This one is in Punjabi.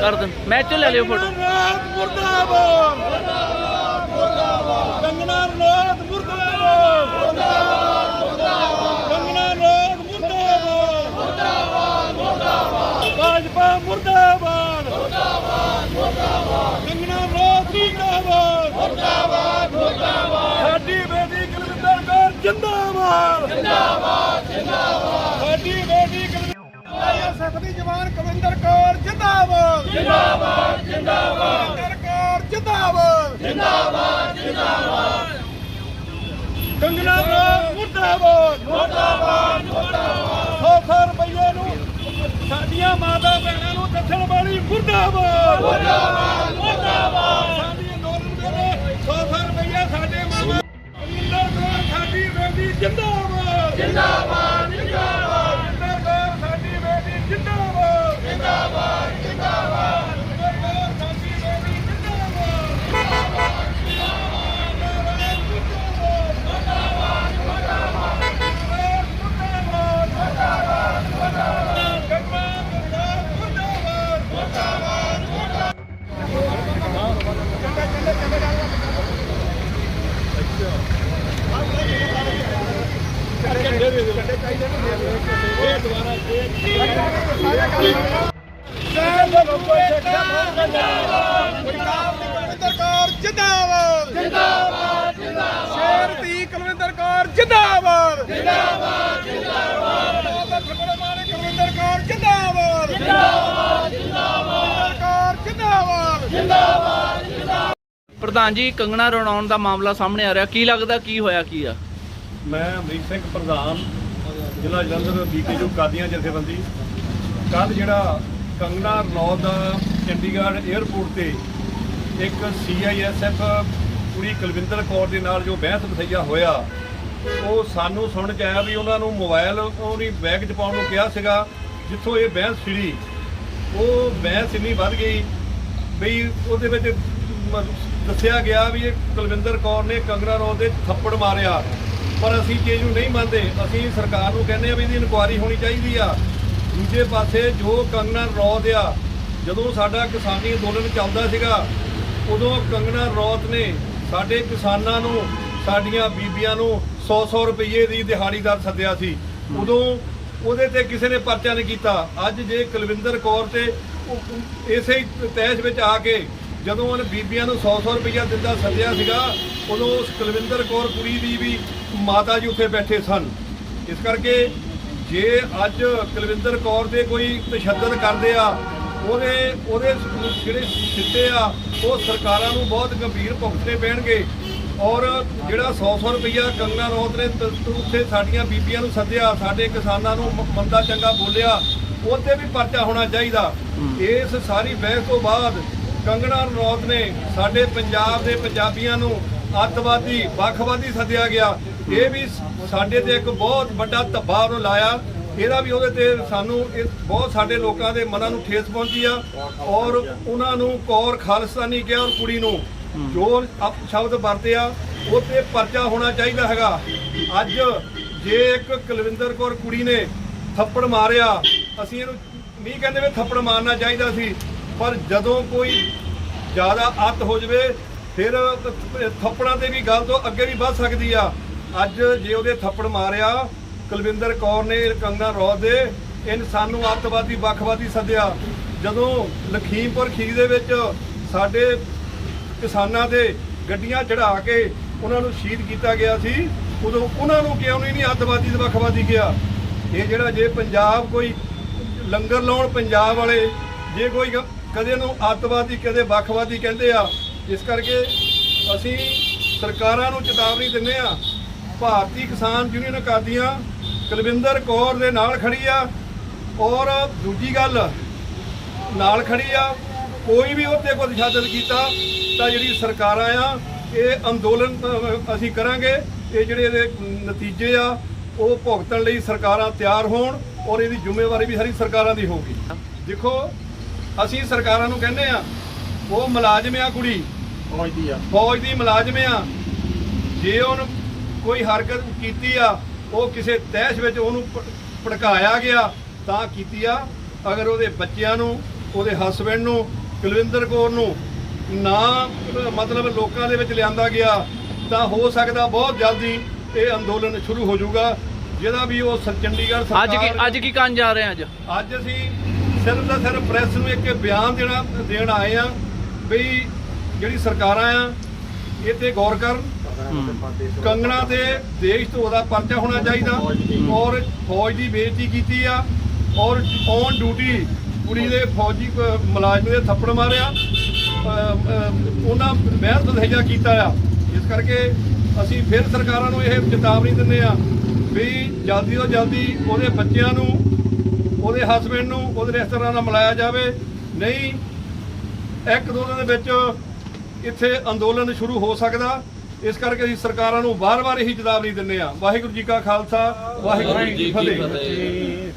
ਕਰ ਦੇ ਮੈਂ ਚ ਲੈ ਲਿਓ ਫੋਟੋ। ਮੁਰਦਾਬਾਦ ਮੁਰਦਾਬਾਦ। ਕੰਗਨਾ ਰਾਤ ਮੁਰਦਾਬਾਦ। ਮੁਰਦਾਬਾਦ ਮੁਰਦਾਬਾਦ ਕੰਗਨਾ ਰਾਤ ਮੁਰਦਾਬਾਦ। ਮੁਰਦਾਬਾਦ ਮੁਰਦਾਬਾਦ ਭਾਜਪਾ ਮੁਰਦਾਬਾਦ। ਮੁਰਦਾਬਾਦ ਮੁਰਦਾਬਾਦ ਕੰਗਨਾ ਰਾਤ ਮੁਰਦਾਬਾਦ। ਮੁਰਦਾਬਾਦ ਮੁਰਦਾਬਾਦ ਸਾਡੀ ਬੇਟੀ ਕੁਲਵਿੰਦਰ ਕੌਰ ਜਿੰਦਾਬਾਦ ਜਿੰਦਾਬਾਦ ਜਿੰਦਾਬਾਦ। ਦੀ ਜਵਾਨ ਕਵਿੰਦਰ ਕੌਰ ਜਿੰਦਾਬਾਦ। ਜਿੰਦਾਬਾਦ ਜਿੰਦਾਬਾਦ। ਕਵਿੰਦਰ ਕੌਰ ਜਿੰਦਾਬਾਦ। ਜਿੰਦਾਬਾਦ ਜਿੰਦਾਬਾਦ। ਕੰਗਨਾ ਰਾਜ ਮੁਰਦਾਬਾਦ। ਮੁਰਦਾਬਾਦ ਮੁਰਦਾਬਾਦ। 100 ਰੁਪਏ ਨੂੰ ਸਾਡੀਆਂ ਮਾਤਾ ਭੈਣਾਂ ਨੂੰ ਦੱਸਣ ਵਾਲੀ ਮੁਰਦਾਬਾਦ। ਮੁਰਦਾਬਾਦ ਮੁਰਦਾਬਾਦ। ਸਾਡੀ ਅੰਦੋਲਨ ਦੇ 100 ਰੁਪਏ ਸਾਡੇ ਮਾਤਾ ਕਵਿੰਦਰ ਕੌਰ ਸਾਡੀ ਜਿੰਦਾਬਾਦ ਜਿੰਦਾਬਾਦ। ਜਿੰਦਾਬਾਦ ਕਵਿੰਦਰ ਕੌਰ ਸਾਡੀ ਬੇਟੀ ਜਿੰਦਾਬਾਦ ਜਿੰਦਾਬਾਦ ਜਿੰਦਾਬਾਦ ਕਵਿੰਦਰ ਕੌਰ ਸਾਡੀ ਬੇਟੀ ਜਿੰਦਾਬਾਦ ਕੁਲਵਿੰਦਰ ਕੌਰ ਜਿੰਦਾਬਾਦ ਜਿੰਦਾਬਾਦ ਜਿੰਦਾਬਾਦ ਸ਼ੇਰ ਦੀ ਕੁਲਵਿੰਦਰ ਕੌਰ ਜਿੰਦਾਬਾਦ ਜਿੰਦਾਬਾਦ ਜਿੰਦਾਬਾਦ ਕੁਲਵਿੰਦਰ ਕੌਰ ਜਿੰਦਾਬਾਦ ਜਿੰਦਾਬਾਦ ਜਿੰਦਾਬਾਦ ਕੌਰ ਜਿੰਦਾਬਾਦ ਪ੍ਰਧਾਨ ਜੀ, ਕੰਗਣਾ ਰਣਾਉਣ ਦਾ ਮਾਮਲਾ ਸਾਹਮਣੇ ਆ ਰਿਹਾ। ਕੀ ਲੱਗਦਾ, ਕੀ ਹੋਇਆ, ਕੀ ਆ? ਮੈਂ ਅਮਰੀਕ ਸਿੰਘ ਪ੍ਰਧਾਨ, ਜ਼ਿਲ੍ਹਾ ਜਲੰਧਰ ਬੀਕੇਯੂ ਕਾਦੀਆਂ ਜਥੇਬੰਦੀ। ਕੱਲ ਜਿਹੜਾ ਕੰਗਨਾ ਰਣੌਤ ਦਾ ਚੰਡੀਗੜ੍ਹ 에ਅਰਪੋਰਟ ਤੇ ਇੱਕ ਸੀਆਈਐਸਐਫ ਕੁੜੀ ਕੁਲਵਿੰਦਰ ਕੌਰ ਦੇ ਨਾਲ ਜੋ ਬਹਿਸ ਬਥਈਆ ਹੋਇਆ, ਉਹ ਸਾਨੂੰ ਸੁਣ ਕੇ ਆਇਆ ਵੀ ਉਹਨਾਂ ਨੂੰ ਮੋਬਾਈਲ ਉਹਨੀ ਬੈਗ 'ਚ ਪਾਉਣ ਨੂੰ ਕਿਹਾ ਸੀਗਾ, ਜਿੱਥੋਂ ਇਹ ਬਹਿਸ ਛਿੜੀ। ਉਹ ਬਹਿਸ ਇੰਨੀ ਵੱਧ ਗਈ ਵੀ ਉਹਦੇ ਵਿੱਚ ਦੱਸਿਆ ਗਿਆ ਵੀ ਇਹ ਕੁਲਵਿੰਦਰ ਕੌਰ ਨੇ ਕੰਗਨਾ ਰਣੌਤ ਦੇ ਥੱਪੜ ਮਾਰਿਆ। ਪਰ ਅਸੀਂ ਚੀਜ਼ ਨੂੰ ਨਹੀਂ ਮੰਨਦੇ, ਅਸੀਂ ਸਰਕਾਰ ਨੂੰ ਕਹਿੰਦੇ ਆ ਵੀ ਇਹਦੀ ਇਨਕੁਆਇਰੀ ਹੋਣੀ ਚਾਹੀਦੀ ਆ। ਦੂਜੇ ਪਾਸੇ ਜੋ ਕੰਗਨਾ ਰੌਤ ਆ, ਜਦੋਂ ਸਾਡਾ ਕਿਸਾਨੀ ਅੰਦੋਲਨ ਚੱਲਦਾ ਸੀਗਾ, ਉਦੋਂ ਕੰਗਨਾ ਰੌਤ ਨੇ ਸਾਡੇ ਕਿਸਾਨਾਂ ਨੂੰ, ਸਾਡੀਆਂ ਬੀਬੀਆਂ ਨੂੰ 100-100 ਰੁਪਏ ਦੀ ਦਿਹਾੜੀ ਦਿਹਾੜੀਦਾਰ ਸੱਦਿਆ ਸੀ। ਉਦੋਂ ਉਹਦੇ ਤੇ ਕਿਸੇ ਨੇ ਪਰਚਾ ਨਹੀਂ ਕੀਤਾ। ਅੱਜ ਜੇ ਕੁਲਵਿੰਦਰ ਕੌਰ ਤੇ ਇਸੇ ਤਹਿਸ ਵਿੱਚ ਆ ਕੇ ਜਦੋਂ ਉਹਨੇ ਬੀਬੀਆਂ ਨੂੰ 100-100 ਰੁਪਇਆ ਦਿੰਦਾ ਸੱਦਿਆ ਸੀਗਾ ਉਦੋਂ ਉਸ ਕੁਲਵਿੰਦਰ ਕੌਰ ਕੁੜੀ ਦੀ ਵੀ ਮਾਤਾ ਜੀ ਉੱਥੇ ਬੈਠੇ ਸਨ। ਇਸ ਕਰਕੇ ਜੇ ਅੱਜ ਕੁਲਵਿੰਦਰ ਕੌਰ ਦੇ ਕੋਈ ਤਸ਼ੱਦਦ ਕਰਦੇ ਆ ਉਹਦੇ ਉਹਦੇ ਜਿਹੜੇ ਸਿੱਟੇ ਆ ਉਹ ਸਰਕਾਰਾਂ ਨੂੰ ਬਹੁਤ ਗੰਭੀਰ ਭੁਗਤਣੇ ਪੈਣਗੇ। ਔਰ ਜਿਹੜਾ 100-100 ਰੁਪਇਆ ਕੰਗਨਾ ਰੌਤ ਨੇ ਉੱਥੇ ਸਾਡੀਆਂ ਬੀਬੀਆਂ ਨੂੰ ਸੱਦਿਆ ਸਾਡੇ ਕਿਸਾਨਾਂ ਨੂੰ ਮੰਦਾ ਚੰਗਾ ਬੋਲਿਆ ਉਹਤੇ ਵੀ ਪਰਚਾ ਹੋਣਾ ਚਾਹੀਦਾ। ਇਸ ਸਾਰੀ ਬਹਿਸ ਤੋਂ ਬਾਅਦ ਕੰਗਣਾ ਰਣੌਤ ਨੇ ਸਾਡੇ ਪੰਜਾਬ ਦੇ ਪੰਜਾਬੀਆਂ ਨੂੰ ਅੱਤਵਾਦੀ, ਵੱਖਵਾਦੀ ਸੱਦਿਆ ਗਿਆ। ਇਹ ਵੀ ਸਾਡੇ ਤੇ ਇੱਕ ਬਹੁਤ ਵੱਡਾ ਧੱਬਾ ਉਹਨੂੰ ਲਾਇਆ। ਇਹਦਾ ਵੀ ਉਹਦੇ ਤੇ ਸਾਨੂੰ ਇਹ ਬਹੁਤ ਸਾਡੇ ਲੋਕਾਂ ਦੇ ਮਨਾਂ ਨੂੰ ਠੇਸ ਪਹੁੰਚੀ ਆ। ਔਰ ਉਹਨਾਂ ਨੂੰ ਕੌਰ ਖਾਲਿਸਤਾਨੀ ਕਿਹਾ ਔਰ ਕੁੜੀ ਨੂੰ। ਜੋ ਸ਼ਬਦ ਵਰਤਿਆ ਉਹ ਤੇ ਪਰਚਾ ਹੋਣਾ ਚਾਹੀਦਾ ਹੈਗਾ। ਅੱਜ ਜੇ ਇੱਕ ਕੁਲਵਿੰਦਰ ਕੌਰ ਕੁੜੀ ਨੇ ਥੱਪੜ ਮਾਰਿਆ, ਅਸੀਂ ਇਹਨੂੰ ਨਹੀਂ ਕਹਿੰਦੇ ਵੀ ਥੱਪੜ ਮਾਰਨਾ ਚਾਹੀਦਾ ਸੀ। ਪਰ ਜਦੋਂ ਕੋਈ ਜ਼ਿਆਦਾ ਅੱਤ ਹੋ ਜਵੇ, ਫਿਰ ਥੱਪੜਾਂ ਤੇ ਵੀ ਗੱਲ ਤੋਂ ਅੱਗੇ ਵੀ ਵੱਧ ਸਕਦੀ ਆ। ਅੱਜ ਜੇ ਉਹਦੇ ਥੱਪੜ ਮਾਰਿਆ, ਕੁਲਵਿੰਦਰ ਕੌਰ ਨੇ ਕੰਗਨਾ ਰੌ ਦੇ, ਇਹਨ ਸਾਨੂੰ ਅੱਤਵਾਦੀ, ਵੱਖਵਾਦੀ ਸੱਦਿਆ। ਜਦੋਂ ਲਖੀਮਪੁਰ ਖੀਰ ਦੇ ਵਿੱਚ ਸਾਡੇ ਕਿਸਾਨਾਂ ਦੇ ਗੱਡੀਆਂ ਚੜਾ ਕੇ ਉਹਨਾਂ ਨੂੰ ਸ਼ਹੀਦ ਕੀਤਾ ਗਿਆ ਸੀ, ਉਦੋਂ ਉਹਨਾਂ ਨੂੰ ਕਿਉਂ ਨਹੀਂ ਅੱਤਵਾਦੀ ਤੇ ਵੱਖਵਾਦੀ ਕਿਹਾ? ਇਹ ਜਿਹੜਾ ਜੇ ਪੰਜਾਬ ਕੋਈ ਲੰਗਰ ਲਾਉਣ ਪੰਜਾਬ ਵਾਲੇ, ਜੇ ਕੋਈ ਕਦੇ ਨੂੰ ਅੱਤਵਾਦੀ ਕਦੇ ਵੱਖਵਾਦੀ ਕਹਿੰਦੇ ਆ। ਇਸ ਕਰਕੇ ਅਸੀਂ ਸਰਕਾਰਾਂ ਨੂੰ ਚੇਤਾਵਨੀ ਦਿੰਦੇ ਆ ਭਾਰਤੀ ਕਿਸਾਨ ਯੂਨੀਅਨ ਅਕਾਦੀਆਂ ਕੁਲਵਿੰਦਰ ਕੌਰ ਦੇ ਨਾਲ ਖੜੀ ਆ ਔਰ ਦੂਜੀ ਗੱਲ, ਨਾਲ ਖੜੀ ਆ, ਕੋਈ ਵੀ ਉੱਤੇ ਕੋਈ ਤਸ਼ੱਦਦ ਕੀਤਾ ਤਾਂ ਜਿਹੜੀ ਸਰਕਾਰਾਂ ਆ ਇਹ ਅੰਦੋਲਨ ਅਸੀਂ ਕਰਾਂਗੇ। ਇਹ ਜਿਹੜੇ ਇਹਦੇ ਨਤੀਜੇ ਆ, ਉਹ ਭੁਗਤਣ ਲਈ ਸਰਕਾਰਾਂ ਤਿਆਰ ਹੋਣ ਔਰ ਇਹਦੀ ਜ਼ਿੰਮੇਵਾਰੀ ਵੀ ਹਰੀ ਸਰਕਾਰਾਂ ਦੀ ਹੋਊਗੀ। ਦੇਖੋ ਅਸੀਂ ਸਰਕਾਰਾਂ ਨੂੰ ਕਹਿੰਦੇ ਆ ਉਹ ਮੁਲਾਜ਼ਮ ਆ ਕੁੜੀ। ਫੌਜ ਦੀ ਆ। ਫੌਜ ਦੀ ਮੁਲਾਜ਼ਮ ਆ। ਜੇ ਉਹਨ ਕੋਈ ਹਰਕਤ ਕੀਤੀ ਆ ਉਹ ਕਿਸੇ ਤਹਿਸ਼ ਵਿੱਚ ਉਹਨੂੰ ਭੜਕਾਇਆ ਗਿਆ ਤਾਂ ਕੀਤੀ ਆ। ਅਗਰ ਉਹਦੇ ਬੱਚਿਆਂ ਨੂੰ ਉਹਦੇ ਹਸਬੰਡ ਨੂੰ ਕੁਲਵਿੰਦਰ ਕੌਰ ਨੂੰ ਨਾ ਮਤਲਬ ਲੋਕਾਂ ਦੇ ਵਿੱਚ ਲਿਆਂਦਾ ਗਿਆ ਤਾਂ ਹੋ ਸਕਦਾ ਬਹੁਤ ਜਲਦੀ ਇਹ ਅੰਦੋਲਨ ਸ਼ੁਰੂ ਹੋ ਜਾਊਗਾ ਜਿਹਦਾ ਵੀ ਉਹ ਚੰਡੀਗੜ੍ਹ ਸਰਕਾਰ ਅੱਜ ਕੀ ਅੱਜ ਕੀ ਕਰਨ ਜਾ ਰਹੇ ਆ ਅੱਜ? ਅੱਜ ਅਸੀਂ ਸਿਰਫ ਦਾ ਸਿਰਫ ਪ੍ਰੈਸ ਨੂੰ ਇੱਕ ਬਿਆਨ ਦੇਣਾ, ਦੇਣ ਆਏ ਆ ਵੀ ਜਿਹੜੀ ਸਰਕਾਰਾਂ ਆ, ਇਹ ਤੇ ਗੌਰ ਕਰਨ। ਕੰਗਣਾ ਦੇ ਦੇਸ਼ ਤੋਂ ਉਹਦਾ ਪਰਚਾ ਹੋਣਾ ਚਾਹੀਦਾ ਔਰ ਫੌਜ ਦੀ ਬੇਇੱਜ਼ਤੀ ਕੀਤੀ ਆ ਔਰ ਔਨ ਡਿਊਟੀ ਕੁੜੀ ਦੇ ਫੌਜੀ ਮੁਲਾਜ਼ਮ ਦੇ ਥੱਪੜ ਮਾਰਿਆ। ਉਹਨਾਂ ਮਹਿਲ ਤਲਹਜਾ ਕੀਤਾ ਆ। ਇਸ ਕਰਕੇ ਅਸੀਂ ਫਿਰ ਸਰਕਾਰਾਂ ਨੂੰ ਇਹ ਚੇਤਾਵਨੀ ਦਿੰਦੇ ਆ ਵੀ ਜਲਦੀ ਤੋਂ ਜਲਦੀ ਉਹਦੇ ਬੱਚਿਆਂ ਨੂੰ ਉਹਦੇ ਹਸਬੰਡ ਨੂੰ ਉਹਦੇ ਰਿਸ਼ਤੇਦਾਰਾਂ ਨਾਲ ਮਿਲਾਇਆ ਜਾਵੇ। ਨਹੀਂ ਇੱਕ ਦੋ ਦਿਨ ਦੇ ਵਿੱਚ ਇੱਥੇ ਅੰਦੋਲਨ ਸ਼ੁਰੂ ਹੋ ਸਕਦਾ। ਇਸ ਕਰਕੇ ਅਸੀਂ ਸਰਕਾਰਾਂ ਨੂੰ ਵਾਰ-ਵਾਰ ਇਹੀ ਚੇਤਾਵਨੀ ਦਿੰਦੇ ਆ ਵਾਹਿਗੁਰੂ ਜੀ ਕਾ ਖਾਲਸਾ ਵਾਹਿਗੁਰੂ ਜੀ ਕੀ ਫਤਿਹ।